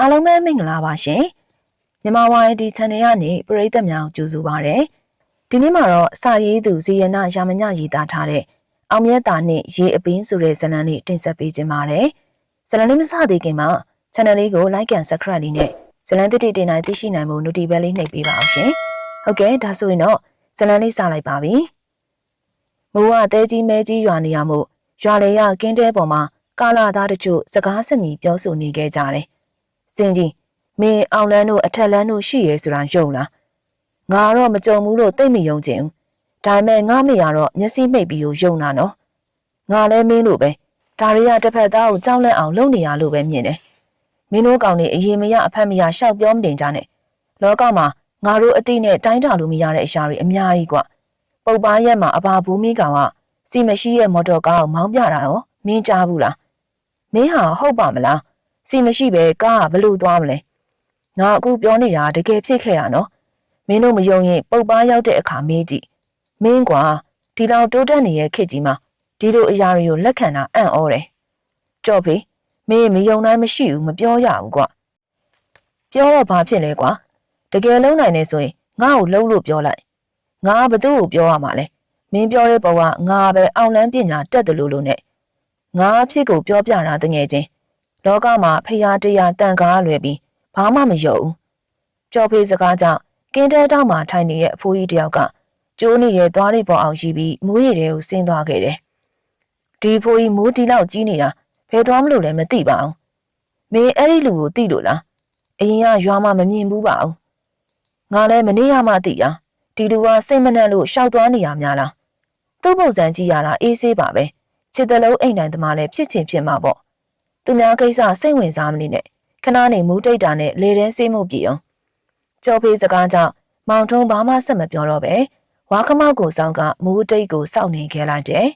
အားလုံးပဲမင်္ဂလာပါရှင်မြန်မာဝိုင်းဒီ channel ကနေပရိသတ်များကြိုဆိုပါရစေဒီနေ့မှာတော့စာရေးသူဇီယနာရာမညရေးသားထားတဲ့အောင်မြတ်တာနဲ့ရေအပင်းဆိုတဲ့ဇာတ်လမ်းလေးတင်ဆက်ပေးခြင်းပါတယ်ဇာတ်လမ်းလေးမစသေးခင်မှာ channel လေးကို like and subscribe လေးနဲ့ဇာတ်လမ်းတစ်တိတင်တိုင်းသိရှိနိုင်ဖို့ notification လေးနှိပ်ပေးပါအောင်ရှင်ဟုတ်ကဲ့ဒါဆိုရင်တော့ဇာတ်လမ်းလေးစလိုက်ပါပြီမိုးကတဲကြီးမဲကြီးရွာနေရမို့ရွာလေရကင်းတဲပေါ်မှာကာလာသားတို့စကားစမြည်ပြောဆိုနေခဲ့ကြတယ် စင်ကြီးမင်းအောင်လန်းတို့အထက်လန်းတို့ရှိရဲဆိုတာယုံလားငါတော့မကြုံဘူးလို့သိမယုံချင်ဘူးဒါပေမဲ့ငါမရတော့မျက်စိမိတ်ပြီးယုံတာနော်ငါလည်းမင်းလိုပဲဒါရီယာတစ်ဖက်သားကိုကြောက်လန့်အောင်လုပ်နေရလို့ပဲမြင်တယ်မင်းတို့ကောင်တွေအရင်မရအဖက်မရရှောက်ပြောမတင်ကြနဲ့လောကမှာငါတို့အတိနဲ့တိုင်းတာလို့မရတဲ့အရာတွေအများကြီးကွပုပ်ပားရက်မှာအဘာဘူးမိကောင်ကစီမရှိရဲ့မော်တော်ကားကိုမောင်းပြတာတော့မင်းကြားဘူးလားမင်းဟာဟုတ်ပါမလား စီမရှိပဲကားကဘလို့သွားမလဲငါအခုပြောနေတာတကယ်ဖြစ်ခဲ့ရနော်မင်းတို့မယုံရင်ပုပ်ပားရောက်တဲ့အခါမေးကြည့်မင်းကွာဒီလောက်တိုးတက်နေတဲ့ခေတ်ကြီးမှာဒီလိုအရာတွေကိုလက်ခံတာအံ့ဩတယ်ကြော့ဖေးမင်းမယုံနိုင်မရှိဘူးမပြောရဘူးကွာပြောတော့ဘာဖြစ်လဲကွာတကယ်လုံးနိုင်နေဆိုရင်ငါ့ကိုလုံးလို့ပြောလိုက်ငါဘသူ့ကိုပြောရမှာလဲမင်းပြောတဲ့ပုံကငါပဲအောင်လန်းပညာတက်တယ်လို့လို့နဲ့ငါအဖြစ်ကိုပြောပြတာတငယ်ချင်း လောကမှာဖရာတရားတန်ကားလွယ်ပြီးဘာမှမယုံဘူးကြော်ဖေးစကားကြောင့်ကင်းတဲတောက်မှာထိုင်နေတဲ့အဖိုးကြီးတယောက်ကကျိုးနေတဲ့သွားတွေပေါ်အောင်ရှိပြီးမိုးရည်တွေကိုဆင်းသွားခဲ့တယ်ဒီဖိုးကြီးမိုးတီလောက်ကြီးနေတာဖယ်သွားမလို့လည်းမသိပါဘူးမင်းအဲ့ဒီလူကိုသိလို့လားအရင်ကရွာမှာမမြင်ဘူးပါဘူးငါလည်းမနေရမှသိတာဒီလူကစိတ်မနှံ့လို့ရှောက်သွားနေရများလားသူ့ပုံစံကြည့်ရတာအေးဆေးပါပဲချစ်တလုံးအိမ်တိုင်းသမားလည်းဖြစ်ချင်ဖြစ်မှာပေါ့ သူများကိစ္စစိတ်ဝင်စားမနေနဲ့ခဏနေမူးတိတ်တာနဲ့လေတန်းဆေးမှုပြအောင်ကြော်ဖေးစကားကြောင့်မောင်ထုံးဘာမှဆက်မပြောတော့ပဲဝါခမောက်ကိုစောင်းကမူးတိတ်ကိုစောင့်နေခဲ့လိုက်တယ်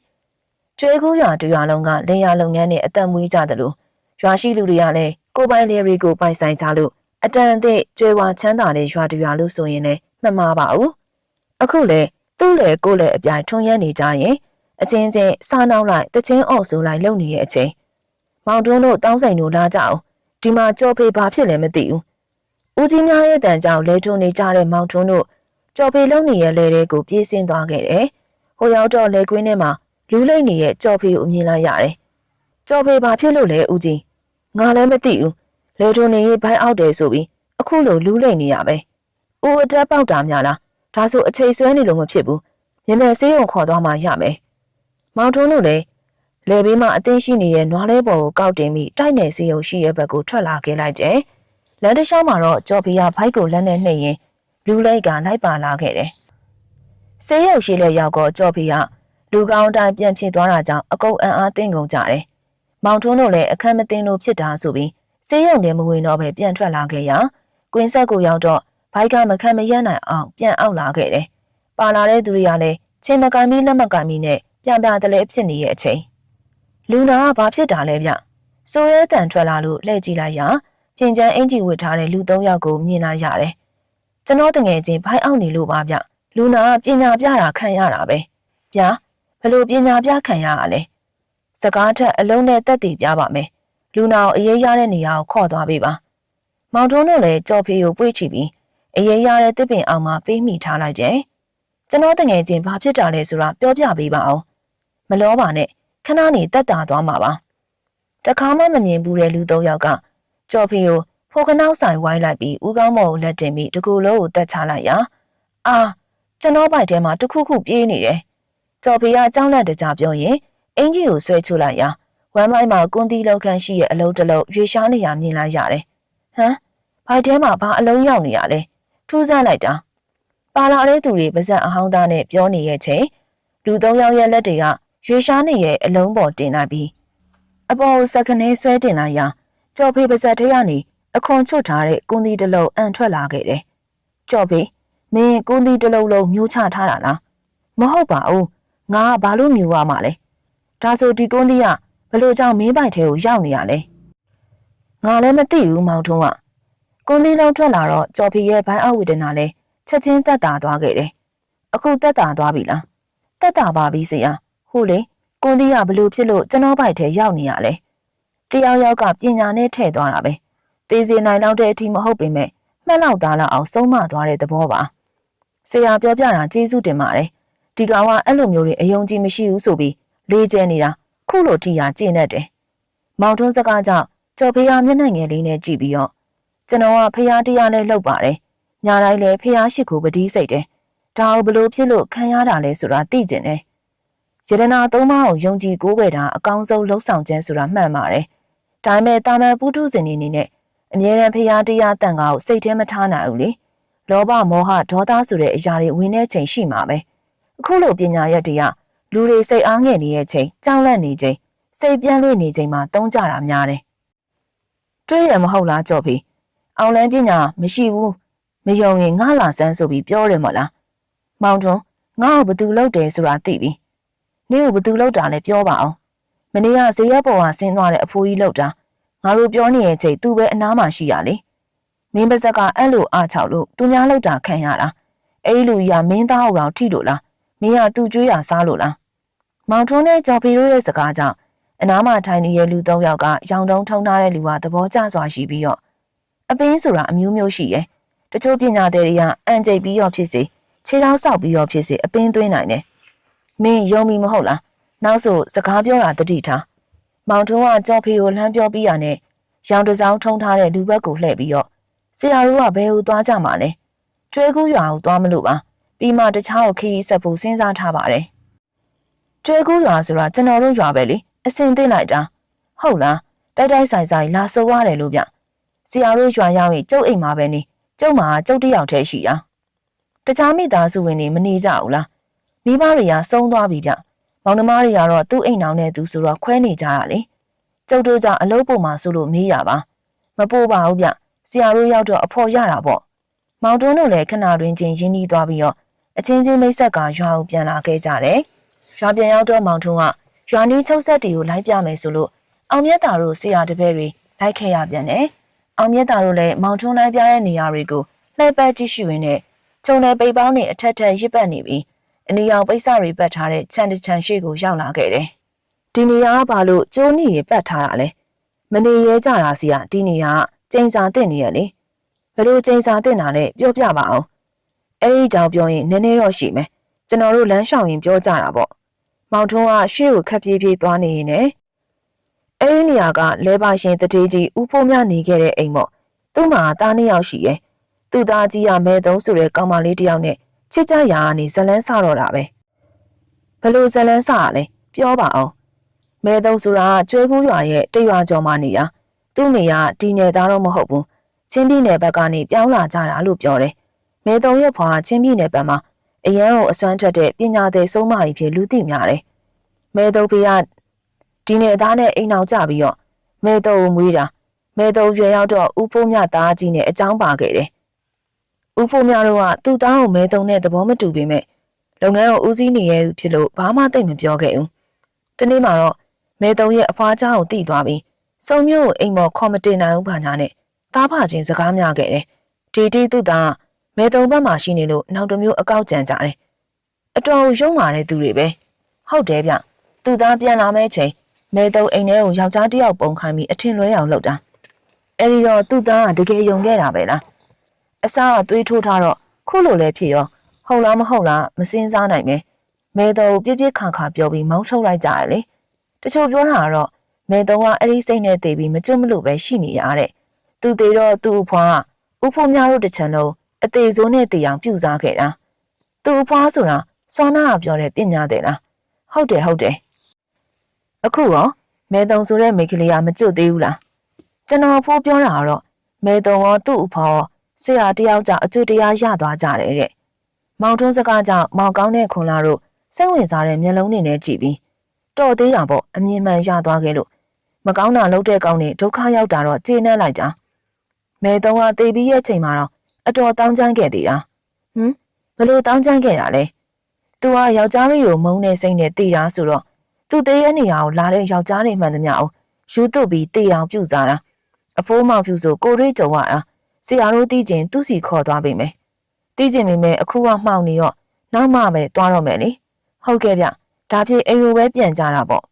ကျွဲကူးရွာတရွာလုံးကလေယာလုပ်ငန်းနဲ့အသက်မွေးကြတယ်လို့ရွာရှိလူတွေကလည်းကိုပိုင်လေရီကိုပိုင်ဆိုင်ကြလို့အတန်အသည့်ကျွဲဝါချမ်းသာတဲ့ရွာတရွာလို့ဆိုရင်လည်းမမှားပါဘူးအခုလေသူ့လေကိုလေအပြိုင်ထွန်းရမ်းနေကြရင်အချင်းချင်းစားနောက်လိုက်တချင်းအော့ဆိုလိုက်လုံနေရဲ့အချိန် မောင်တွန်းတို့တောင်းဆိုင်တို့လာကြအောင်ဒီမှာကြော်ဖေးဘာဖြစ်လဲမသိဘူးဦးကြီးများရဲ့တန်ကြောင့်လဲထုံနေကြတဲ့မောင်ထွန်းတို့ကြော်ဖေးလုံနေရဲ့လဲတဲ့ကိုပြေးဆင်းသွားခဲ့တယ်ဟိုရောက်တော့လဲကွင်းထဲမှာလူလိမ့်နေတဲ့ကြော်ဖေးကိုမြင်လိုက်ရတယ်ကြော်ဖေးဘာဖြစ်လို့လဲဦးကြီးငါလည်းမသိဘူးလဲထုံနေရဲ့ဘိုင်းအောက်တယ်ဆိုပြီးအခုလိုလူလိမ့်နေရပဲဦးအတက်ပေါက်တာများလားဒါဆိုအချိန်ဆွဲနေလို့မဖြစ်ဘူးမြင်မဲ့ဆေးရုံခေါ်သွားမှရမယ်မောင်ထွန်းတို့လည်း လေဘေးမှာအသိရှိနေတဲ့နွားလဲပေါ်ကိုကောက်တင်ပြီးတိုက်နယ်စီရုံရှိရဲ့ဘက်ကိုထွက်လာခဲ့လိုက်တယ်။လမ်းတစ်လျှောက်မှာတော့ကြော်ဖီယာဘိုက်ကိုလက်နဲ့နှိပ်ရင်လူလိုက်ကလိုက်ပါလာခဲ့တယ်။ဆေးရုံရှိတဲ့ရောက်တော့ကြော်ဖီယာလူကောင်းတိုင်းပြန်ဖြစ်သွားတာကြောင့်အကုတ်အံ့အားတင်းကုန်ကြတယ်။မောင်ထွန်းတို့လည်းအခက်မသိလို့ဖြစ်တာဆိုပြီးဆေးရုံထဲမဝင်တော့ပဲပြန်ထွက်လာခဲ့ရာကွင်းဆက်ကိုရောက်တော့ဘိုက်ကမခံမရနိုင်အောင်ပြန်အောက်လာခဲ့တယ်။ပါလာတဲ့သူတွေကလည်းချင်းမကန်မီလက်မကန်မီနဲ့ပြန်ပြတလဲဖြစ်နေရဲ့အချိန် လူနာကဘာဖြစ်တာလဲဗျဆိုရဲတန်ထွက်လာလို့လှည့်ကြည့်လိုက်ရာပြင်ကျန်းအင်ကြီးဝတ်ထားတဲ့လူသုံးယောက်ကိုမြင်လာရတယ်ကျွန်တော်တငယ်ချင်းဘိုင်းအောင်နေလို့ပါဗျလူနာကပညာပြတာခံရတာပဲဗျာဘလို့ပညာပြခံရရလဲစကားထက်အလုံးနဲ့တက်တည်ပြပါမယ်လူနာကိုအေးရတဲ့နေရာကိုခေါ်သွားပေးပါမောင်ထုံးတို့လည်းကြော်ဖေးကိုပွေ့ချပြီးအေးရတဲ့တစ်ပင်အောင်မှာပေးမိထားလိုက်တယ်ကျွန်တော်တငယ်ချင်းဘာဖြစ်တာလဲဆိုတာပြောပြပေးပါအောင်မလောပါနဲ့ ခဏနေတက်တာသွားမှာပါတခါမှမမြင်ဘူးတဲ့လူသုံးယောက်ကကြော်ဖီကိုဖိုကနောက်ဆိုင်ဝိုင်းလိုက်ပြီးဦးကောင်းမော်ကိုလက်တင်ပြီးတကူလုံးကိုတက်ချလိုက်ရာအာကျွန်တော်ဘိုက်ထဲမှာတခုခုပြေးနေတယ်ကြော်ဖီကကြောင်းလက်တကြပြောရင်အင်ကြီးကိုဆွဲချလိုက်ရာဝမ်းမိုင်းမှာကွန်းတီလောက်ခန့်ရှိရဲ့အလုံးတစ်လုံးရွေရှားနေရမြင်လိုက်ရတယ်ဟမ်ဘိုက်ထဲမှာဘာအလုံးရောက်နေရလဲထူးဆန်းလိုက်တာပါလာတဲ့သူတွေပါဇက်အဟောင်းသားနဲ့ပြောနေရဲ့ချိန်လူသုံးယောက်ရဲ့လက်တွေက ရွေရှားနေရဲ့အလုံးပေါ်တင်လိုက်ပြီးအပေါ်စက္ကနေဆွဲတင်လိုက်ရာကြော်ဖေးပါဇက်ထဲကနေအခွန်ချွတ်ထားတဲ့ကွန်ဒီတလုံးအန်ထွက်လာခဲ့တယ်။ကြော်ဖေးမင်းကွန်ဒီတလုံးလုံးမျိုးချထားတာလားမဟုတ်ပါဘူးငါကဘာလို့မျိုးရမှာလဲဒါဆိုဒီကွန်ဒီကဘလို့ကြောင့်မင်းပိုက်ထဲကိုရောက်နေရလဲငါလည်းမသိဘူးမောင်ထုံးကကွန်ဒီလုံးထွက်လာတော့ကြော်ဖေးရဲ့ဘိုင်းအောက်ဝေဒနာလဲချက်ချင်းတက်တာသွားခဲ့တယ်အခုတက်တာသွားပြီလားတက်တာပါပြီဆရာ ဟုတ်လေကွန်ဒီကဘလို့ဖြစ်လို့ကျွန်တော်ဘိုက်ထဲရောက်နေရလဲတယောက်ယောက်ကပညာနဲ့ထည့်သွားတာပဲသေးစေနိုင်တော့တဲ့အထိမဟုတ်ပေမဲ့မှတ်လောက်သားလောက်အောင်ဆုံးမသွားတဲ့သဘောပါဆရာပြောပြတာကျေးဇူးတင်ပါတယ်ဒီကောင်ကအဲ့လိုမျိုးတွေအယုံကြည်မရှိဘူးဆိုပြီးလေးကျဲနေတာခုလိုထိရာကျင့်တတ်တယ်မောင်ထွန်းစကားကြောင့်ကျော်ဖေးရမျက်နှာငယ်လေးနဲ့ကြည့်ပြီးတော့ကျွန်တော်ကဖះတရားနဲ့လှုပ်ပါတယ်ညာတိုင်းလည်းဖះရှိခိုးပတိစိတ်တယ်ဒါကိုဘလို့ဖြစ်လို့ခံရတာလဲဆိုတာသိကျင်တယ် ယတနာသုံးပါးကိုယုံကြည်ကိုးကွယ်တာအကောင်းဆုံးလှုပ်ဆောင်ခြင်းဆိုတာမှန်ပါတယ်ဒါပေမဲ့တာမန်ပုထုဇဉ်နေနေနဲ့အမြဲတမ်းဖျားတရားတန်ခါကိုစိတ်ထဲမထားနိုင်ဘူးလေလောဘမောဟဒေါသဆိုတဲ့အရာတွေဝင်တဲ့ချိန်ရှိမှာပဲအခုလိုပညာရက်တွေကလူတွေစိတ်အားငယ်နေတဲ့ချိန်ကြောက်လန့်နေချိန်စိတ်ပြန့်လွင့်နေချိန်မှာတုံးကြတာများတယ်တွေးရမဟုတ်လားကြော့ဖီအောင်လန်းပညာမရှိဘူးမယုံရင်ငါလာစမ်းဆိုပြီးပြောတယ်မဟုတ်လားမောင်ထွန်းငါ့ကိုဘသူလုပ်တယ်ဆိုတာသိပြီ နင့်ကိုဘသူလုပ်တာလဲပြောပါအောင်မနေ့ကဇေယျပေါ်ကဆင်းသွားတဲ့အဖိုးကြီးလုပ်တာငါတို့ပြောနေရဲ့ချိန်သူပဲအနားမှာရှိရလေမင်းပါဇက်ကအဲ့လိုအားချောက်လို့သူများလောက်တာခံရတာအဲ့ဒီလူကြီးကမင်းသားအောင်တော့ထိလို့လားမင်းကသူ့ကြွေးတာစားလို့လားမောင်ထွန်းနဲ့ကြော်ဖီတို့ရဲ့စကားကြောင့်အနားမှာထိုင်နေတဲ့လူသုံးယောက်ကရောင်တုံးထုံထားတဲ့လူကသဘောကျစွာရှိပြီးတော့အပင်းဆိုတာအမျိုးမျိုးရှိရဲ့တချို့ပညာသည်တွေကအန်ကျိတ်ပြီးတော့ဖြစ်စေခြေထောက်ဆောက်ပြီးတော့ဖြစ်စေအပင်းသွင်းနိုင်တယ် မင်းယုံမီမဟုတ်လားနောက်ဆိုစကားပြောတာတတိထားမောင်ထွန်းကကြော်ဖီကိုလှမ်းပြောပြီးရနဲ့ရောင်တစောင်းထုံထားတဲ့လူဘက်ကိုလှည့်ပြီးတော့ဆရာတို့ကဘယ်ဟိုသွားကြမှာလဲကျွဲကူးရွာကိုသွားမလို့ပါပြီးမှတခြားကိုခရီးဆက်ဖို့စဉ်းစားထားပါတယ်ကျွဲကူးရွာဆိုတာကျွန်တော်တို့ရွာပဲလေအစင်သိလိုက်တာဟုတ်လားတိုက်တိုက်ဆိုင်ဆိုင်လာဆိုရတယ်လို့ဗျဆရာတို့ရွာရောက်ရင်ကျုပ်အိမ်မှာပဲနေကျုပ်မှာကျုပ်တယောက်တည်းရှိတာတခြားမိသားစုဝင်တွေမနေကြဘူးလား မိဘတွေကဆုံးသွားပြီဗျမောင်နှမတွေကတော့သူ့အိမ်နောင်နဲ့သူဆိုတော့ခွဲနေကြရလေကျုပ်တို့ကြောင့်အလုပ်ပုံမှာဆိုလို့မေးရပါမပို့ပါဘူးဗျဆရာတို့ရောက်တော့အဖော်ရတာပေါ့မောင်တွန်းတို့လည်းခဏတွင်ချင်းရင်းနှီးသွားပြီးတော့အချင်းချင်းမိတ်ဆက်ကရွာကိုပြန်လာခဲ့ကြတယ်ရွာပြန်ရောက်တော့မောင်ထွန်းကရွာနီးချုပ်ဆက်တီကိုလိုက်ပြမယ်ဆိုလို့အောင်မြတ်တာတို့ဆရာတပည့်တွေလိုက်ခဲ့ရပြန်တယ်အောင်မြတ်တာတို့လည်းမောင်ထွန်းလိုက်ပြတဲ့နေရာတွေကိုလှည့်ပတ်ကြည့်ရှုရင်းနဲ့ခြုံနယ်ပိတ်ပေါင်းနဲ့အထက်ထက်ရစ်ပတ်နေပြီး အနီရောင်ပိတ်စတွေပတ်ထားတဲ့ခြံတချံရှိကိုရောက်လာခဲ့တယ်ဒီနေရာကဘာလို့ကျိုးနေရပတ်ထားတာလဲမနေရဲကြတာစီကဒီနေရာကကျိန်စာတင်နေရလေဘယ်လိုကျိန်စာတင်တာလဲပြောပြပါအောင်အဲ့ဒီကြောင်ပြောရင်နည်းနည်းတော့ရှိမယ်ကျွန်တော်တို့လမ်းလျှောက်ရင်ပြောကြတာပေါ့မောင်ထွန်းကရှေ့ကိုခက်ပြေးပြေးသွားနေရင်လည်းအဲ့ဒီနေရာကလဲပါရှင်တထေးကြီးဥဖိုးမြနေခဲ့တဲ့အိမ်ပေါ့သူ့မှာသားနှစ်ယောက်ရှိရဲ့သူ့သားကြီးကမဲသုံးဆိုတဲ့ကောင်မလေးတစ်ယောက်နဲ့ ချစ်ကြရာကနေဇလန်းစတော့တာပဲဘလို့ဇလန်းစရလဲပြောပါအောင်မဲသုံးဆိုတာကျွဲကူးရွာရဲ့တရွာကျော်မှနေတာသူ့နေရဒီနယ်သားတော့မဟုတ်ဘူးချင်းပြည်နယ်ဘက်ကနေပြောင်းလာကြတာလို့ပြောတယ်မဲသုံးရဲ့ဖွာချင်းပြည်နယ်ဘက်မှာအရန်ကိုအစွမ်းထက်တဲ့ပညာသည်ဆုံးမကြီးဖြစ်လူသိများတယ်မဲသုံးဖေးကဒီနယ်သားနဲ့အိမ်အောင်ကြပြီးတော့မဲသုံးကိုမွေးတာမဲသုံးရွယ်ရောက်တော့ဥဖိုးမြသားကြီးနဲ့အကြောင်းပါခဲ့တယ် ဦးဖိုးမြတို့ကသူ့သားကိုမဲတုံတဲ့သဘောမတူပေမဲ့လုပ်ငန်းကိုဦးစီးနေရဖြစ်လို့ဘာမှသိမ့်မပြောခဲ့ဘူး။ဒီနေ့မှာတော့မဲတုံရဲ့အဖွားချောင်းကိုတိသွားပြီးစုံမျိုးကိုအိမ်မော်ခေါ်မတင်နိုင်ဘူးဘာညာနဲ့သားဖချင်းစကားများခဲ့တယ်။ဒီတီသူ့သားမဲတုံဘက်မှာရှိနေလို့နောက်တစ်မျိုးအကောက်ကြံကြတယ်။အတော်ရုံမာတဲ့သူတွေပဲ။ဟုတ်တယ်ဗျ။သူ့သားပြန်လာမဲ့ချိန်မဲတုံအိမ်ထဲကိုယောက်ျားတစ်ယောက်ပုံခိုင်းပြီးအထင်လွဲအောင်လှုပ်တာ။အဲဒီတော့သူ့သားကတကယ်ယုံခဲ့တာပဲလား အစားကသွေးထိုးထားတော့ခုလိုလဲဖြစ်ရောဟုတ်လားမဟုတ်လားမစင်းစားနိုင်ပဲမဲသုံးပြစ်ပြစ်ခါခါပြောပြီးမောင်းထုတ်လိုက်ကြရလေတချို့ပြောတာကတော့မဲသုံးကအဲ့ဒီစိတ်နဲ့တည်ပြီးမကျွတ်မလို့ပဲရှိနေရတဲ့သူတည်တော့သူ့အဖွားဥဖို့များတို့တစ်ချံလုံးအသေးစိုးနဲ့တည်အောင်ပြုစားခဲ့တာသူ့အဖွားဆိုတာစောနာကပြောတဲ့ပညာတဲ့လားဟုတ်တယ်ဟုတ်တယ်အခုရောမဲတုံဆိုတဲ့မိကလေးကမကျွတ်သေးဘူးလားကျွန်တော်ဖိုးပြောတာကတော့မဲတုံရောသူ့အဖေါ် ဆရာတယောက်ကြောင့်အကျွတ်တရားရသွားကြတယ်တဲ့မောင်တွန်းစကားကြောင့်မောင်ကောင်းတဲ့ခွန်လာတို့စိတ်ဝင်စားတဲ့မျက်လုံးတွေနဲ့ကြည့်ပြီးတော်သေးတာပေါ့အမြင်မှန်ရသွားခဲ့လို့မကောင်းတာလုပ်တဲ့ကောင်းနဲ့ဒုက္ခရောက်တာတော့ကျေနပ်လိုက်တာမဲတုံးကတေးပြီးရဲ့ချိန်မှာတော့အတော်တောင်းကျမ်းခဲ့သေးတာဟမ်ဘလို့တောင်းကျမ်းခဲ့တာလဲသူကယောက်ျားမိကိုမုန်းတဲ့စိတ်နဲ့တေးတာဆိုတော့သူ့သေးရဲ့နေရာကိုလာတဲ့ယောက်ျားတွေမှန်သမျှအောင်ယူသွပြီးတေးအောင်ပြုစားတာအဖိုးမောင်ဖြူဆိုကိုရိတ်ကြုံရတာ ဆရာတို့တီးကျင်သူ့စီခေါ်သွားပြီမယ်တီးကျင်မိမယ်အခုကမှောင်နေတော့နောက်မှပဲသွားတော့မယ်လေဟုတ်ကဲ့ဗျဒါဖြစ်အိမ်ကိုပဲပြန်ကြတာပေါ့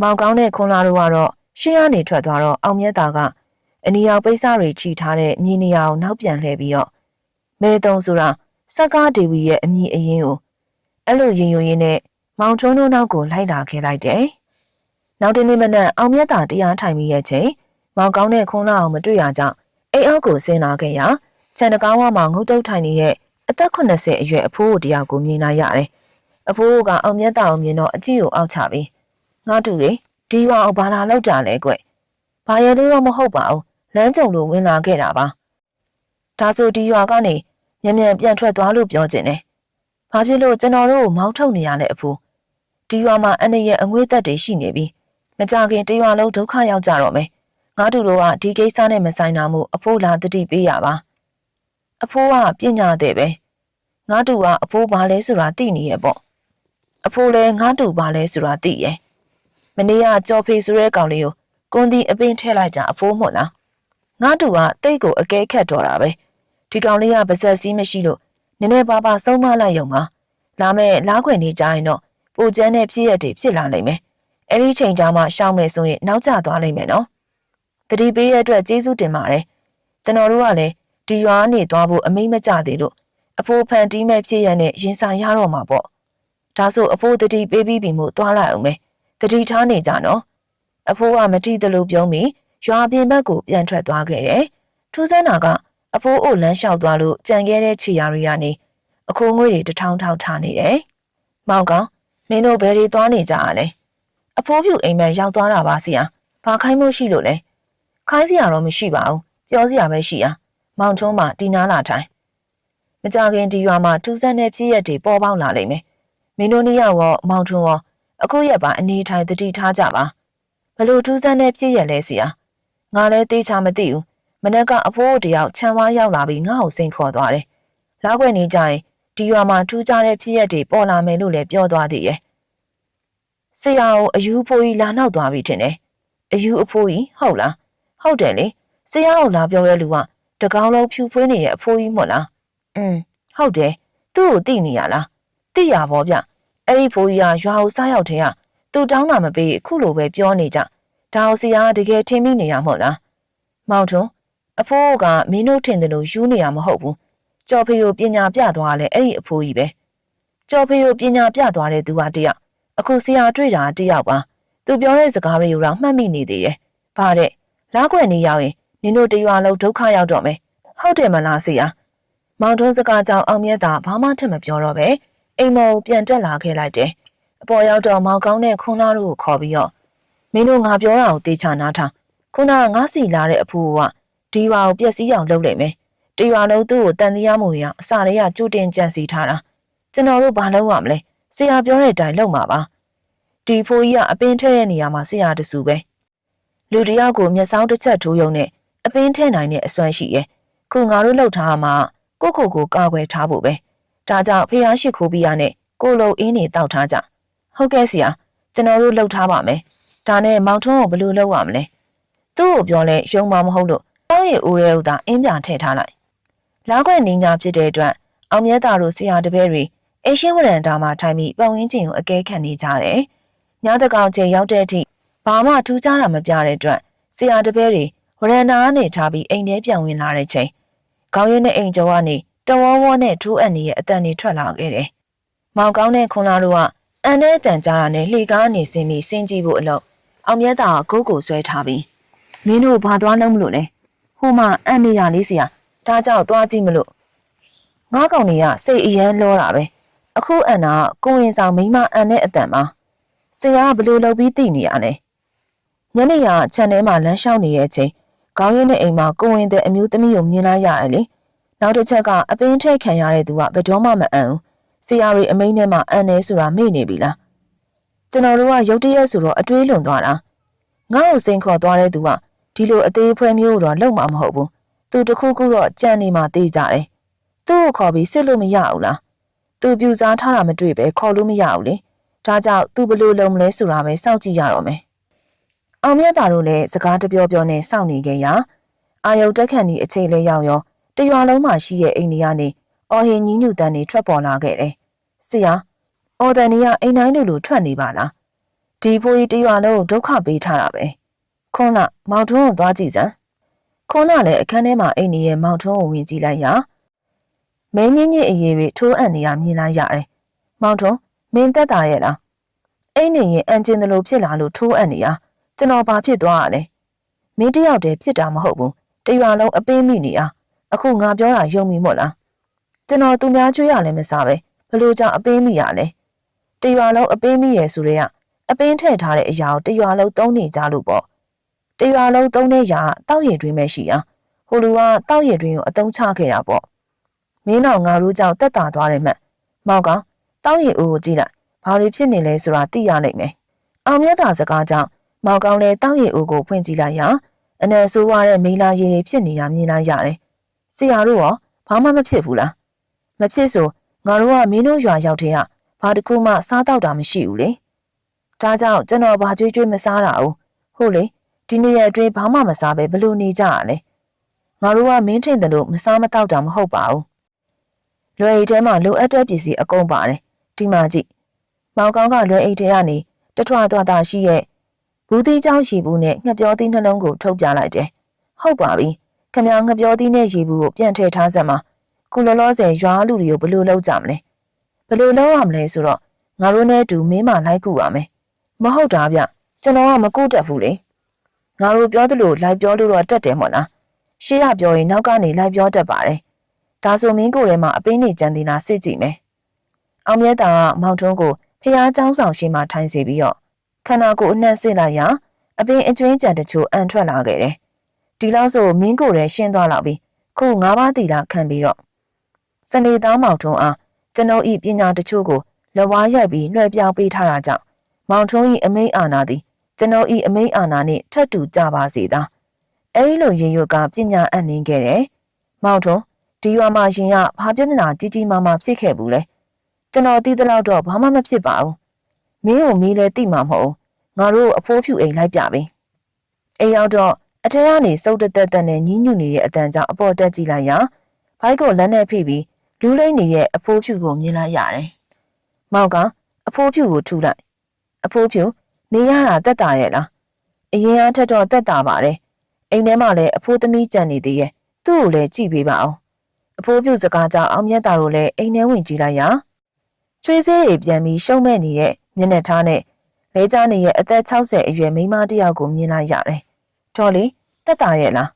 မောင်ကောင်းတဲ့ခွန်လာတို့ကတော့ရှင်းရနေထွက်သွားတော့အောင်မြတ်တာကအနီရောင်ပိတ်စတွေချီထားတဲ့မြေနေရာကိုနောက်ပြန်လှည့်ပြီးတော့မဲတုံဆိုတာစက္ကားဒေဝီရဲ့အမည်အရင်းကိုအဲ့လိုရင်ယိုရင်းနဲ့မောင်ထွန်းတို့နောက်ကိုလိုက်လာခဲ့လိုက်တယ်။နောက်တနေ့မနက်အောင်မြတ်တာတရားထိုင်ပြီးရဲ့ချိန်မောင်ကောင်းတဲ့ခွန်းလာအောင်မတွေ့ရကြောင်း အိမ်အောက်ကိုဆင်းလာခဲ့ရာခြံတကားဝမှာငုတ်တုတ်ထိုင်နေရဲ့အသက်80အရွယ်အဖိုးကိုတယောက်ကိုမြင်လာရတယ်။အဖိုးကအောင်မြတ်တာကိုမြင်တော့အကြည့်ကိုအောက်ချပြီးငါတူလေဒီဝအောင်ဘာလာလောက်ကြလဲကွ။ဘာရဲလို့တော့မဟုတ်ပါဘူး။လမ်းကြုံလို့ဝင်လာခဲ့တာပါ။ဒါဆိုဒီရွာကနေမြန်မြန်ပြန်ထွက်သွားလို့ပြောချင်တယ်။ဘာဖြစ်လို့ကျွန်တော်တို့ကိုမောင်းထုတ်နေရလဲအဖိုး။ဒီရွာမှာအနေရဲ့အငွေ့သက်တွေရှိနေပြီ။မကြခင်တရွာလုံးဒုက္ခရောက်ကြတော့မယ်။ ငါတို့တို့ကဒီကိစ္စနဲ့မဆိုင်တာမို့အဖိုးလာတတိပေးရပါ။အဖိုးကပညာတဲ့ပဲ။ငါတို့ကအဖိုးဘာလဲဆိုတာသိနေရဲ့ပေါ့။အဖိုးလည်းငါတို့ဘာလဲဆိုတာသိရဲ့။မနေ့ကကြော်ဖေဆိုတဲ့ကောင်လေးကိုကွန်ဒီအပင်ထဲလိုက်ကြအဖိုးမို့လား။ငါတို့ကတိတ်ကိုအကဲခတ်တော်တာပဲ။ဒီကောင်လေးကပါဇက်စည်းမရှိလို့နည်းနည်းပါးပါဆုံးမလိုက်ရုံပါ။လာမဲ့လားခွင်နေကြရင်တော့ပူကျန်းတဲ့ဖြစ်ရက်တွေဖြစ်လာနိုင်မယ်။အဲ့ဒီချိန်ကျမှရှောင်းမယ်ဆိုရင်နောက်ကျသွားနိုင်မယ်နော်။ တတိပေးရအတွက်ကျေးဇူးတင်ပါတယ်။ကျွန်တော်တို့ကလည်းဒီရွာနေသွားဖို့အမိမ့်မကြသေးလို့အဖိုးဖန်တီးမဲ့ဖြစ်ရက်နဲ့ရင်ဆိုင်ရတော့မှာပေါ့။ဒါဆိုအဖိုးတတိပေးပြီးပြီမို့သွားလိုက်အောင်မယ်။တတိထားနေကြနော်။အဖိုးကမတိသလိုပြုံးပြီးရွာပြင်ဘက်ကိုပြန်ထွက်သွားခဲ့တယ်။ထူးဆန်းတာကအဖိုးအိုလမ်းလျှောက်သွားလို့ကြံခဲ့တဲ့ခြေရာတွေကနေအခိုးငွေတွေတထောင်ထောင်ထားနေတယ်။မောင်ကောင်မင်းတို့ဘယ်တွေသွားနေကြရလဲ။အဖိုးပြူအိမ်မက်ရောက်သွားတာပါစီယာ။ဘာခိုင်းမှုရှိလို့လဲ။ ခိုင်းစရာတော့မရှိပါဘူး။ပြောစရာပဲရှိရ။မောင်ထုံးမှတီနာလာထိုင်။မကြခင်ဒီရွာမှာထူးဆန်းတဲ့ပြည့်ရက်တွေပေါ်ပေါက်လာလိမ့်မယ်။မင်းတို့နှစ်ယောက်ရောမောင်ထုံးရောအခုရက်ပါအနေထိုင်တတိထားကြပါ။ဘလို့ထူးဆန်းတဲ့ပြည့်ရက်လဲစီယာ။ငါလည်းသေးချာမသိဘူး။မနက်ကအဖိုးတယောက်ခြံဝါရောက်လာပြီးငါ့ကိုစိန်ခေါ်သွားတယ်။လောက်ွယ်နေကြရင်ဒီရွာမှာထူးခြားတဲ့ဖြစ်ရက်တွေပေါ်လာမယ်လို့လည်းပြောသွားသေးရဲ့။ဆရာကိုအယူဖိုးကြီးလာနောက်သွားပြီထင်တယ်။အယူအဖိုးကြီးဟုတ်လား။ ဟုတ်တယ်လေ။ဆရာကိုလာပြောတဲ့လူကတကောင်းလုံးဖြူဖွေးနေတဲ့အဖိုးကြီးမို့လား။อืมဟုတ်တယ်။သူ့ကိုသိနေရလား။သိရပါဗျ။အဲ့ဒီဖိုးကြီးကရွာကိုစားရောက်တဲ့ကသူတောင်းတာမပေးအခုလိုပဲပြောနေကြ။ဒါအောင်ဆရာကတကယ်ထင်မိနေရမို့လား။မောင်ထွန်းအဖိုးကမင်းတို့ထင်တယ်လို့ယူနေရမဟုတ်ဘူး။ကြော်ဖေကိုပညာပြသွားလဲအဲ့ဒီအဖိုးကြီးပဲ။ကြော်ဖေကိုပညာပြသွားတဲ့သူကတယောက်အခုဆရာတွေ့တာတယောက်ပါသူပြောတဲ့စကားတွေကိုတော့မှတ်မိနေသေးတယ်။ဘာတဲ့ လားခွက်နေရောက်ရင်နင်တို့တရွာလုံးဒုက္ခရောက်တော့မယ်။ဟုတ်တယ်မလားဆရာ။မောင်တွန်းစကားကြောင့်အောင်မြတ်တာဘာမှထက်မပြောတော့ပဲအိမ်မောပြန်တက်လာခဲ့လိုက်တယ်။အပေါ်ရောက်တော့မောင်ကောင်းတဲ့ခွန်သားတို့ကိုခေါ်ပြီးတော့မင်းတို့ငါပြောတာကိုတေချာနားထောင်ခုနကငါစီလာတဲ့အဖိုးကဒီရွာကိုပျက်စီးအောင်လုပ်လိုက်မယ်။တရွာလုံးသူ့ကိုတန်တရားမှုရအစာတွေကကြိုတင်ကြံစီထားတာ။ကျွန်တော်တို့ဘာလုပ်ရမလဲ။ဆရာပြောတဲ့အတိုင်းလုပ်မှာပါ။ဒီဖိုးကြီးကအပင်းထဲရဲ့နေရာမှာဆရာတဆူပဲ။ လူတယောက်ကိုမျက်စောင်းတစ်ချက်ထိုးယုံနဲ့အပင်းထဲနိုင်တဲ့အစွမ်းရှိရဲ့။ခုငါတို့လှုပ်ထားမှာကိုကိုကိုကာကွယ်ထားဖို့ပဲ။ဒါကြောင့်ဖះရှိခိုးပြီးရနဲ့ကိုလုံအင်းနေတောက်ထားကြ။ဟုတ်ကဲ့ဆရာကျွန်တော်တို့လှုပ်ထားပါမယ်။ဒါနဲ့မောင်ထွန်းကိုဘယ်လိုလုပ်ရမလဲ။သူ့ကိုပြောလဲယုံမှာမဟုတ်လို့တောင်းရည်အိုးရဲဥသာအင်းပြန်ထည့်ထားလိုက်။လားခွက်နင်းညာဖြစ်တဲ့အတွက်အောင်မြတ်တာတို့ဆရာတပည့်တွေအရှင်ဝရန်တာမှာထိုင်ပြီးပတ်ဝန်းကျင်ကိုအကဲခတ်နေကြတယ်။ညတကောင်ချိန်ရောက်တဲ့အထိ ဘာမှထူးခြားတာမပြတဲ့အတွက်ဆရာတပည့်တွေဝရန်တာကနေထားပြီးအိမ်ထဲပြန်ဝင်လာတဲ့ချိန်ခေါင်းရင်းနဲ့အိမ်ကျော်ကနေတဝေါဝေါနဲ့ထူးအပ်နေရဲ့အတန်တွေထွက်လာခဲ့တယ်။မောင်ကောင်းတဲ့ခွန်လာတို့ကအန်တဲ့အတန်ကြားတာနဲ့လှေကားနေစင်းပြီးစင်းကြည့်ဖို့အလို့အောင်မြတ်တာကကိုကိုဆွဲထားပြီးမင်းတို့ဘာသွားလုံးမလို့လဲဟိုမှာအန်နေရလေးစီယာဒါကြောင့်သွားကြည့်မလို့ငါးကောင်တွေကစိတ်အရန်လောတာပဲအခုအန်နာကိုဝင်ဆောင်မိမအန်တဲ့အတန်မှာဆရာကဘလို့လုပ်ပြီးတည်နေရလဲ ညနေရခြံထဲမှာလမ်းလျှောက်နေတဲ့အချိန်ခေါင်းရင်းနဲ့အိမ်မှာကိုဝင်တဲ့အမျိုးသမီးကိုမြင်လိုက်ရတယ်လေနောက်တစ်ချက်ကအပင်းထိတ်ခံရတဲ့သူကဘယ်တော့မှမအံ့ဘူးဆရာတွေအမိန့်နဲ့မှအန်နေဆိုတာမေ့နေပြီလားကျွန်တော်တို့ကရုတ်တရက်ဆိုတော့အတွေးလွန်သွားတာငါ့ကိုစိန်ခေါ်သွားတဲ့သူကဒီလိုအသေးဖွဲမျိုးတော့လုံမှာမဟုတ်ဘူးသူတခုခုတော့ကြံနေမှတေးကြတယ်သူ့ကိုခေါ်ပြီးစစ်လို့မရဘူးလားသူပြူစားထားတာမတွေ့ပဲခေါ်လို့မရဘူးလေဒါကြောင့်သူဘလို့လုံမလဲဆိုတာပဲစောင့်ကြည့်ရတော့မယ် အောင်မြတ်တာတို့လည်းစကားတပြောပြောနဲ့စောင့်နေခဲ့ရာအာယုတ်တက်ခန့်ဒီအချိန်လေးရောက်ရောတရွာလုံးမှာရှိတဲ့အိမ်တွေကနေအော်ဟင်ညီးညူတန်တွေထွက်ပေါ်လာခဲ့တယ်ဆရာအော်တန်တွေကအိမ်တိုင်းလိုလိုထွက်နေပါလားဒီဖိုးကြီးတရွာလုံးဒုက္ခပေးထားတာပဲခွန်းကမောင်ထွန်းကိုသွားကြည့်စမ်းခွန်ကလည်းအခန်းထဲမှာအိတ်နေတဲ့မောင်ထွန်းကိုဝင်ကြည့်လိုက်ရာမင်းကြီးကြီးအရေးတွေထိုးအံ့နေရမြင်လိုက်ရတယ်။မောင်ထွန်းမင်းတက်တာရဲ့လား။အိတ်နေရင်အန်ကျင်တယ်လို့ဖြစ်လာလို့ထိုးအံ့နေရ ကျွန်တော်ဘာဖြစ်သွားရလဲ။မင်းတယောက်တည်းဖြစ်တာမဟုတ်ဘူး။တရွာလုံးအပင်းမိနေရအခုငါပြောတာယုံမိမို့လား။ကျွန်တော်သူများကျွေးရလဲမစားပဲဘလို့ကြောင့်အပင်းမိရလဲ။တရွာလုံးအပင်းမိရယ်ဆိုရဲကအပင်းထည့်ထားတဲ့အရာကိုတရွာလုံးသုံးနေကြလို့ပေါ့။တရွာလုံးသုံးတဲ့ရာတောက်ရည်တွင်းပဲရှိရ။ဟိုလူကတောက်ရည်တွင်းကိုအတုံးချခဲ့တာပေါ့။မင်းတော့ငါတို့ကြောင့်တက်တာသွားတယ်မှတ်။မောင်ကောင်တောက်ရည်အိုးကိုကြည့်လိုက်။ဘာတွေဖြစ်နေလဲဆိုတာသိရနိုင်မယ်။အောင်မြတ်တာစကားကြောင့် မောင်ကောင်လည်းတောက်ရည်အိုးကိုဖွင့်ကြည့်လိုက်ရာအနယ်ဆိုးရတဲ့မိလာရည်တွေဖြစ်နေတာမြင်လိုက်ရတယ်။ဆရာတို့ရောဘာမှမဖြစ်ဘူးလား။မဖြစ်ဆိုငါတို့ကမင်းတို့ရွာရောက်တဲ့ကဘာတခုမှစားတော့တာမရှိဘူးလေ။ဒါကြောင့်ကျွန်တော်ဘာကြွေးကြွေးမစားတာဘူး။ဟုတ်လေဒီနေ့ရက်အတွင်းဘာမှမစားပဲဘလို့နေကြရလဲ။ငါတို့ကမင်းထင်တယ်လို့မစားမတော့တာမဟုတ်ပါဘူး။လွယ်အိတ်ထဲမှာလိုအပ်တဲ့ပစ္စည်းအကုန်ပါတယ်။ဒီမှာကြည့်။မောင်ကောင်းကလွယ်အိတ်ထဲကနေတထွားထွားတာရှိရဲ့ ဘူးသီးချောင်းရီဘူးနဲ့ငှက်ပြောသီးနှလုံးကိုထုတ်ပြလိုက်တယ်။ဟုတ်ပါပြီ။ခမငှက်ပြောသီးနဲ့ရီဘူးကိုပြန်ထည့်ထားစမ်းပါ။ခုလောလောဆယ်ရွာလူတွေကိုဘယ်လိုလုပ်ကြမလဲ။ဘယ်လိုလုပ်ရမလဲဆိုတော့ငါတို့နဲ့အတူမင်းမလိုက်ကူပါမယ်။မဟုတ်တာဗျ။ကျွန်တော်ကမကူတတ်ဘူးလေ။ငါတို့ပြောသလိုလိုက်ပြောလို့တော့တက်တယ်မို့လား။ရှေ့ကပြောရင်နောက်ကနေလိုက်ပြောတတ်ပါတယ်။ဒါဆိုမင်းကိုယ်ထဲမှာအပင်းနေကြံတင်တာစစ်ကြည့်မယ်။အောင်မြတ်တာကမောင်ထွန်းကိုဖះเจ้าဆောင်ရှိမှထိုင်စီပြီးတော့ ခန္ဓာကိုယ်အနှံ့စစ်လိုက်ရာအပင်အကျွင်းကြံတချို့အန်ထွက်လာခဲ့တယ်။ဒီလောက်ဆိုမင်းကိုယ်လည်းရှင်းသွားတော့ပြီ။ခုငါးပါးတီလာခံပြီးတော့စနေသားမောင်ထွန်းအားကျွန်ုပ်ဤပညာတချို့ကိုလက်ဝါးရိုက်ပြီးလွှဲပြောင်းပေးထားတာကြောင့်မောင်ထွန်းဤအမိန့်အာဏာသည်ကျွန်ုပ်ဤအမိန့်အာဏာနှင့်ထပ်တူကြပါစေသာ။အဲဒီလိုရေရွကပညာအပ်နှင်းခဲ့တယ်။မောင်ထွန်းဒီရွာမှာရင်ရဘာပြဿနာကြီးကြီးမားမားဖြစ်ခဲ့ဘူးလဲ။ကျွန်တော်သိသလောက်တော့ဘာမှမဖြစ်ပါဘူး။ မင်းကိုမီးလဲတိမှာမဟုတ်ငါတို့အဖိုးဖြူအိမ်လိုက်ပြပြီအိမ်ရောက်တော့အထဲကနေစုပ်တက်တက်တက်နဲ့ညှင်းညူနေတဲ့အတန်ကြောင့်အပေါ်တက်ကြည့်လိုက်ရာဘိုက်ကိုလက်နဲ့ဖိပြီးလူးလိမ့်နေတဲ့အဖိုးဖြူကိုမြင်လိုက်ရတယ်။မောင်ကအဖိုးဖြူကိုထူလိုက်အဖိုးဖြူနေရတာတက်တာရဲ့လားအရင်အထက်တော့တက်တာပါတယ်အိမ်ထဲမှာလည်းအဖိုးသမီးကြံနေသေးရဲ့သူ့ကိုလည်းကြည့်ပေးပါအောင်အဖိုးဖြူစကားကြောင့်အောင်မြတ်တာတို့လည်းအိမ်ထဲဝင်ကြည့်လိုက်ရာချွေးစဲတွေပြန်ပြီးရှုံးမဲ့နေတဲ့ မျက်နှာထားနဲ့လဲကျနေရဲ့အသက်60အရွယ်မိန်းမတစ်ယောက်ကိုမြင်လိုက်ရတယ်။တော်လေတက်တာရဲ့လား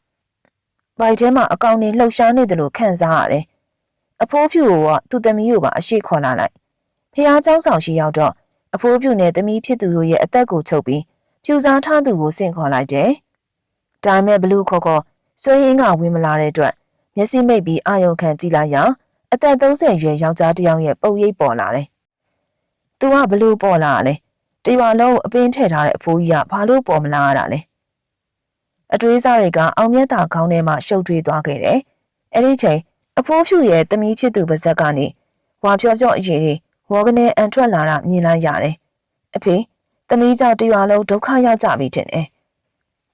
။ဘိုက်ထဲမှာအကောင်တွေလှုပ်ရှားနေတယ်လို့ခံစားရတယ်။အဖိုးဖြူကသူ့သမီးကိုပါအရှိခေါ်လာလိုက်။ဖះเจ้าဆောင်ရှိရောက်တော့အဖိုးဖြူနဲ့သမီးဖြစ်သူတို့ရဲ့အသက်ကိုချုပ်ပြီးဖြူစားထားသူကိုဆင့်ခေါ်လိုက်တယ်။ဒါမဲ့ဘလူးခေါ်ခေါ်ဆွေးရင်းကဝင်မလာတဲ့အတွက်မျက်စိမိတ်ပြီးအာယုံခံကြည့်လိုက်ရာအသက်30ရွယ်ယောက်ျားတစ်ယောက်ရဲ့ပုံရိပ်ပေါ်လာတယ်။ သူကဘလူးပေါ်လာတယ်တရွာလုံးအပင်းထည့်ထားတဲ့အဖိုးကြီးကဘာလို့ပေါ်မလာရတာလဲအတွေးစားတွေကအောင်မြတ်တာခေါင်းထဲမှာရှုပ်ထွေးသွားခဲ့တယ်အဲ့ဒီချိန်အဖိုးဖြူရဲ့တမီးဖြစ်သူပါဇက်ကနေဝါပြော့ပြော့အရေးတွေဝေါကနေအန်ထွက်လာတာမြင်လိုက်ရတယ်အဖေတမီးကြောင့်တရွာလုံးဒုက္ခရောက်ကြပြီထင်တယ်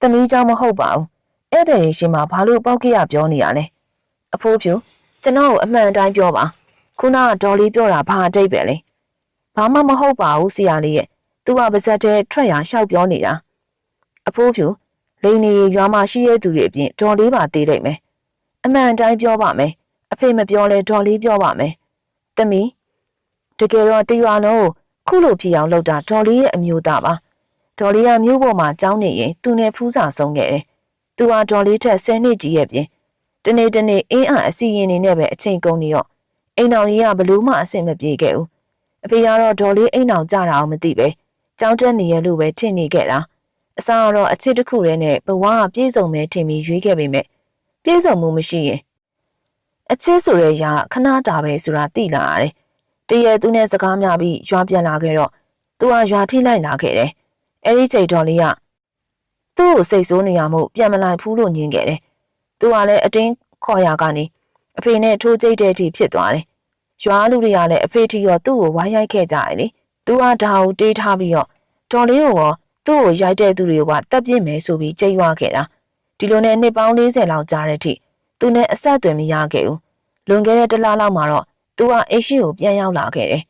တမီးကြောင့်မဟုတ်ပါဘူးဧည့်သည်တွေရှင်မှာဘာလို့ပေါက်ကြရပြောနေရလဲအဖိုးဖြူကျွန်တော်ကိုအမှန်တိုင်းပြောပါခုနကဒေါ်လေးပြောတာဘာအတိတ်ပဲလဲ ဘာမှမဟုတ်ပါဘူးဆရာလေးရဲ့သူကပါဇက်တဲ့ထွက်ရရှောက်ပြောနေတာအဖိုးဖြူလိန်နေရွာမှာရှိရသူတွေအပြင်ဒေါ်လေးပါသေးလိုက်မယ်အမှန်တိုင်းပြောပါမယ်အဖေမပြောလဲဒေါ်လေးပြောပါမယ်တမီတကယ်တော့တရွာလုံးခုလိုဖြစ်အောင်လုပ်တာဒေါ်လေးရဲ့အမျိုးသားပါဒေါ်လေးကမြို့ပေါ်မှာကြောင်းနေရင်သူနဲ့ဖူးစာဆုံးခဲ့တယ်သူကဒေါ်လေးထက်10နှစ်ကြီးရဲ့ပြင်တနေ့တနေ့အင်းအားအစီရင်နေနဲ့ပဲအချိန်ကုန်နေတော့အိမ်တော်ကြီးကဘလို့မှအဆင်မပြေခဲ့ဘူး အဖေကတော့ဒေါ်လေးအိမ်အောင်ကြတာအောင်မသိပဲကြောင်းတက်နေရလို့ပဲထင်နေခဲ့တာအစားတော့အချစ်တစ်ခုတည်းနဲ့ဘဝကပြည့်စုံမဲထင်ပြီးရွေးခဲ့ပေမဲ့ပြည့်စုံမှုမရှိရင်အချစ်ဆိုတဲ့ຢာခဏတာပဲဆိုတာသိလာရတယ်တရသူနဲ့စကားများပြီးရွာပြန်လာခဲ့တော့သူကရွာထိလိုက်လာခဲ့တယ်အဲ့ဒီချိန်တော်လေးကသူ့ကိုစိတ်ဆိုးနေရမှုပြန်မလိုက်ဘူးလို့ညင်ခဲ့တယ်သူကလည်းအတင်းခေါ်ရကနေအဖေနဲ့ထိုးကြိတ်တဲ့အထိဖြစ်သွားတယ် ရွာလူတွေကလည်းအဖေထီရောသူ့ကိုဝိုင်းရိုက်ခဲ့ကြတယ်လေသူကဒါကိုတေးထားပြီးတော့ဒေါ်လေးကိုရောသူ့ကိုရိုက်တဲ့သူတွေကတက်ပြစ်မယ်ဆိုပြီးကြိတ်ရွာခဲ့တာဒီလိုနဲ့နှစ်ပေါင်း40လောက်ကြာတဲ့အထိသူနဲ့အဆက်အသွယ်မရခဲ့ဘူးလွန်ခဲ့တဲ့တစ်လလောက်မှာတော့သူကအိရှိကိုပြန်ရောက်လာခဲ့တယ်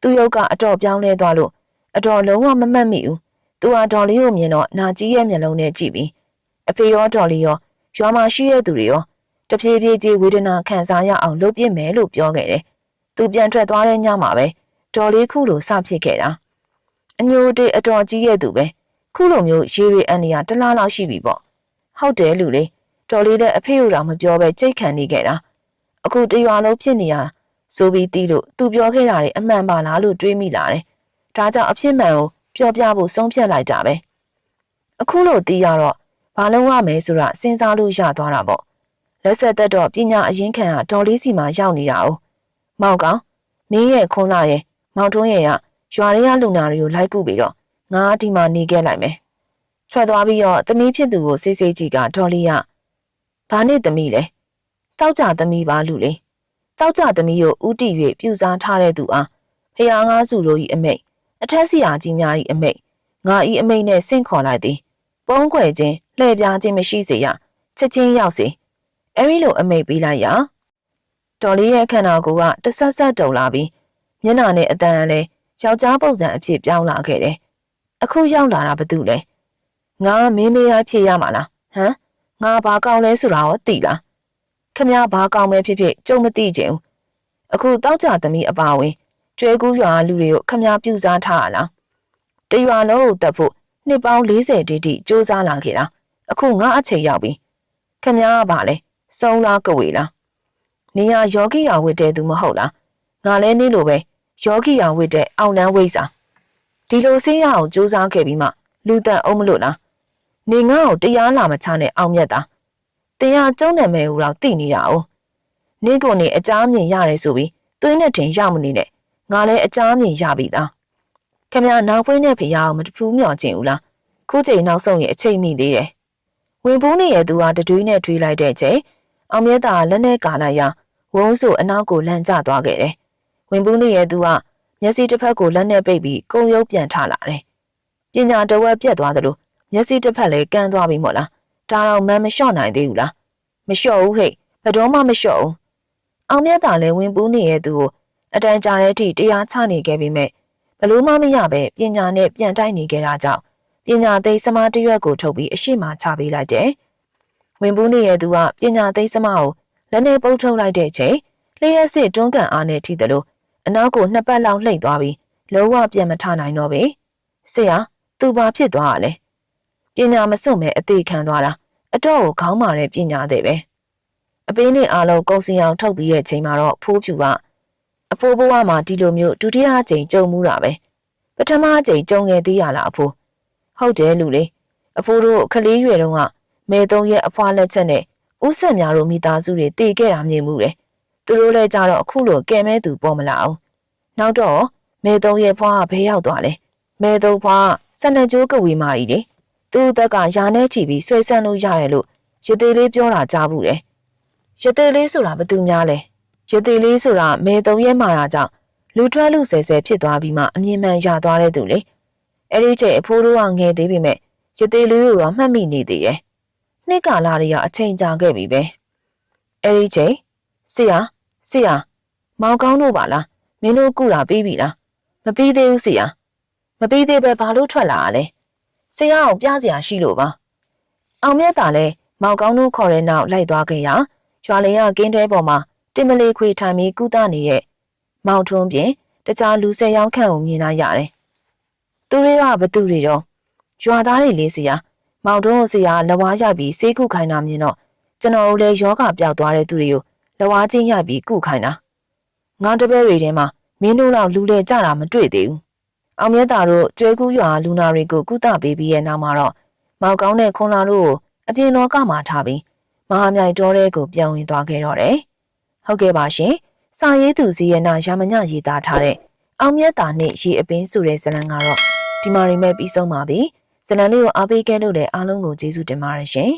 သူ့ရုပ်ကအတော်ပြောင်းလဲသွားလို့အတော်လုံးဝမမှတ်မိဘူးသူကဒေါ်လေးကိုမြင်တော့နာကြီးရဲ့မျက်လုံးနဲ့ကြည့်ပြီးအဖေရောဒေါ်လေးရောရွာမှာရှိတဲ့သူတွေရောတဖြည်းဖြည်းချင်းဝေဒနာခံစားရအောင်လုပ်ပြစ်မယ်လို့ပြောခဲ့တယ်။ သူပြန်ထွက်သွားတဲ့ညမှာပဲတော်လေးခုလိုစဖြစ်ခဲ့တာ။အညိုတေအတော်ကြီးရဲ့သူပဲခုလိုမျိုးရေရီအန်နီယာတစ်လားလောက်ရှိပြီပေါ့။ဟုတ်တယ်လူလေးတော်လေးတဲ့အဖေတို့တော့မပြောပဲကြိတ်ခံနေခဲ့တာ။အခုတရွာလုံးဖြစ်နေရဆိုပြီးတီးလို့သူပြောခဲ့တာတွေအမှန်ပါလားလို့တွေးမိလာတယ်။ဒါကြောင့်အဖြစ်မှန်ကိုပြောပြဖို့ဆုံးဖြတ်လိုက်တာပဲ။အခုလို့တီးရတော့ဘာလုံးရမယ်ဆိုတာစဉ်းစားလို့ရသွားတာပေါ့လက်ဆက်သက်တော့ပညာအရင်ခံကတော်လေးစီမှာရောက်နေတာ哦 မောင်ကောင်မင်းရဲ့ခွန်လာရဲ့မောင်တွန်းရဲ့ကရွာရဲရလူနာတွေကိုလိုက်ကူပြီးတော့ငါဒီမှာနေခဲ့လိုက်မယ်ထွက်သွားပြီးတော့သမီးဖြစ်သူကိုစိတ်စိတ်ကြည့်ကဒေါ်လေးကဘာနဲ့သမီးလဲတောက်ကြသမီးပါလူလေးတောက်ကြသမီးကိုဥတီ၍ပြူစားထားတဲ့သူအားဖះငါးစုတို့ဤအမိတ်အထက်စီယာကြီးများဤအမိတ်ငါဤအမိတ်နဲ့ဆင့်ခေါ်လိုက်သည်ပုံးခွဲခြင်းလှည့်ပြားခြင်းမရှိစေရချက်ချင်းရောက်စေအဲ့ဒီလိုအမိတ်ပေးလိုက်ရ တော်လေးရဲ့ခန္ဓာကိုယ်ကတဆက်ဆက်တုံလာပြီးမျက်နှာနဲ့အတန်လည်းယောက်ျားပုံစံအဖြစ်ပြောင်းလာခဲ့တယ်အခုရောက်လာတာဘာတူလဲငါမင်းမေးရဖြစ်ရမှာလားဟမ်ငါဘာကောင်းလဲဆိုတာရောသိလားခမရဘာကောင်းပဲဖြစ်ဖြစ်ကြုံမသိကြဘူးအခုတောက်ကြသမီးအပါဝင်ကျွဲကူးရွာလူတွေကိုခမရပြူစားထားရလားတရွာလုံးကိုတက်ဖို့နှစ်ပေါင်း40တိတိစူးစမ်းလာခဲ့တာအခုငါအချိန်ရောက်ပြီခမရကပါလဲစုံလားကဝေလား နေရယောဂီယာဝတ်တဲ့သူမဟုတ်လားငါလဲနေလိုပဲယောဂီယာဝတ်တဲ့အောင်လန်းဝိဇ္ဇာဒီလိုစင်းရအောင်စူးစမ်းခဲ့ပြီးမှလူတန်အောင်မလို့လားနေငါ့ကိုတရားလာမချနဲ့အောင်မြတ်တာတရားကျုံးတယ်မဲဟူတော့တိနေတာ哦နေကိုနေအကြမ်းမြင်ရတယ်ဆိုပြီးသွင်းနဲ့တင်ရမနေနဲ့ငါလဲအကြမ်းမြင်ရပြီသားခင်ဗျာနောက်ဖွင့်တဲ့ဖရာကိုမတဖူးမြော်ခြင်းဦးလားခုချိန်နောက်ဆုံးရင်အချိန်မိသေးတယ်ဝင်ပူးနေရဲ့သူကတတွေးနဲ့တွေးလိုက်တဲ့ချိန်အောင်မြတ်တာလက်နဲ့ကာလိုက်ရ ဝုန်းဆိုအနောက်ကိုလန့်ကျသွားခဲ့တယ်ဝင်ပူးနေရဲ့သူကမျက်စိတစ်ဖက်ကိုလက်နဲ့ပိတ်ပြီးကုံရုပ်ပြန်ထလာတယ်ပညာတဝက်ပြက်သွားသလိုမျက်စိတစ်ဖက်လည်းကန်းသွားပြီမို့လားဒါတော့မန်မလျှော့နိုင်သေးဘူးလားမလျှော့ဘူးဟဲ့ဘယ်တော့မှမလျှော့ဘူးအောင်မြတ်တာလည်းဝင်ပူးနေရဲ့သူကိုအတန်ကြာတဲ့အထိတရားချနေခဲ့ပြီးမြဲဘလို့မှမရပဲပညာနဲ့ပြန်တိုက်နေခဲ့တာကြောင့်ပညာသိစမတရွက်ကိုထုတ်ပြီးအရှိမချပေးလိုက်တယ်ဝင်ပူးနေရဲ့သူကပညာသိစမကို လက်နဲ့ပုတ်ထုတ်လိုက်တဲ့အချိန်လျှက်စစ်တွန်းကန်အားနဲ့ထိတယ်လို့အနောက်ကိုနှစ်ပတ်လောက်လှိမ့်သွားပြီးလုံးဝပြန်မထနိုင်တော့ပဲဆရာသူဘာဖြစ်သွားရလဲပညာမစွန့်မဲ့အသေးခံသွားတာအတော့ကိုခေါင်းမာတဲ့ပညာတဲ့ပဲအပေးနဲ့အားလုံးကုံစီအောင်ထုတ်ပြီးရဲ့ချိန်မှာတော့ဖိုးဖြူကအဖိုးဘဝမှာဒီလိုမျိုးဒုတိယအကြိမ်ကြုံမှုတာပဲပထမအကြိမ်ကြုံခဲ့သေးရလားအဖိုးဟုတ်တယ်လူလေးအဖိုးတို့ခလေးရွယ်တုန်းကမဲသုံးရဲ့အဖွားလက်ချက်နဲ့ ဥဆက်များတို့မိသားစုတွေတည်ခဲ့တာမြင်မှုတယ်သူတို့လည်းကြတော့အခုလိုကဲမဲသူပေါ်မလာအောင်နောက်တော့မဲသုံးရဲ့ဖွားကဘဲရောက်သွားလဲမဲသုံးဖွားဆန္ဒကြိုးကဝေမာကြီးလေသူ့အသက်ကယာနဲ့ချီပြီးဆွဲဆန့်လို့ရတယ်လို့ရသေးလေးပြောတာကြားဘူးတယ်ရသေးလေးဆိုတာဘယ်သူများလဲရသေးလေးဆိုတာမဲသုံးရဲ့မာယာကြောင့်လူထွက်လူဆဲဆဲဖြစ်သွားပြီးမှအမြင်မှန်ရသွားတဲ့သူလေအဲ့ဒီချိန်အဖိုးတို့ကငယ်သေးပေမဲ့ရသေးလေးကိုတော့မှတ်မိနေသေးတယ် နှစ်ကာလတွေကအချိန်ကြာခဲ့ပြီပဲအဲ့ဒီချိန်ဆရာဆရာမောင်ကောင်းတို့ပါလားမင်းတို့ကုတာပြီးပြီလားမပြီးသေးဘူးဆရာမပြီးသေးပဲဘာလို့ထွက်လာရလဲဆရာကိုပြစရာရှိလို့ပါအောင်မြတ်တာလဲမောင်ကောင်းတို့ခေါ်တဲ့နောက်လိုက်သွားခဲ့ရရွာလင်ရကင်းတဲပေါ်မှာတင်မလေးခွေထိုင်ပြီးကုသနေတဲ့မောင်ထွန်းပြင်တခြားလူဆယ်ယောက်ခန့်ကိုမြင်လာရတယ်သူတွေကဘသူတွေတော့ရွာသားတွေလေးစီယာ မောင်တွန်းကိုစီယာလဝါရပြီးစေးခုခိုင်းတာမြင်တော့ကျွန်တော်တို့လည်းယောဂပြောက်သွားတဲ့သူတွေကိုလဝါချင်းရပြီးကုခိုင်းတာငါတပည့်တွေထဲမှာမင်းတို့လောက်လူလေကြတာမတွေ့သေးဘူးအောင်မြတ်တာတို့ကျွဲကူးရွာလူနာတွေကိုကုသပေးပြီးရဲ့နောက်မှာတော့မောင်ကောင်းတဲ့ခွန်လာတို့ကိုအပြင်လောကမှာထားပြီးမဟာမြိုင်တော်တဲ့ကိုပြောင်းဝင်သွားခဲ့တော့တယ်ဟုတ်ကဲ့ပါရှင်စာရေးသူစီရဲ့နာရမညရေးသားထားတဲ့အောင်မြတ်တာနဲ့ရေအပင်းဆိုတဲ့ဇာတ်လမ်းကတော့ဒီမှာရိမဲ့ပြီးဆုံးပါပြီ ဇာတ်လမ်းလေးကိုအားပေးခဲ့လို့လည်းအားလုံးကိုကျေးဇူးတင်ပါတယ်ရှင်